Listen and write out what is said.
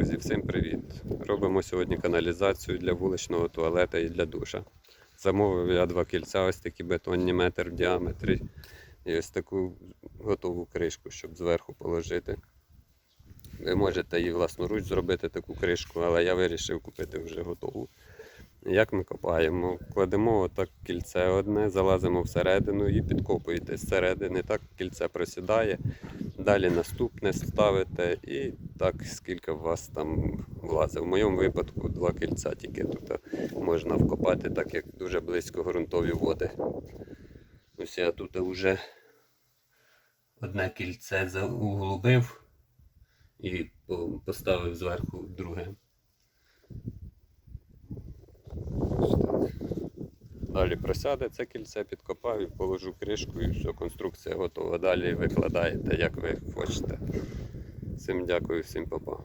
Друзі, всім привіт! Робимо сьогодні каналізацію для вуличного туалета і для душа. Замовив я два кільця, ось такі бетонні метр в діаметрі. І ось таку готову кришку, щоб зверху положити. Ви можете її власноруч зробити таку кришку, але я вирішив купити вже готову. Як ми копаємо? Кладемо отак кільце одне, залазимо всередину і підкопуєте зсередини. Так кільце просідає. Далі наступне ставите і так, скільки у вас там влазить. В моєму випадку два кільця тільки тут можна вкопати, так як дуже близько ґрунтові води. Ось я тут вже одне кільце углубив і поставив зверху друге. Ось так. Далі просяде це кільце, підкопав і положу кришку і все, конструкція готова. Далі викладаєте, як ви хочете. Всім дякую, всім па-па.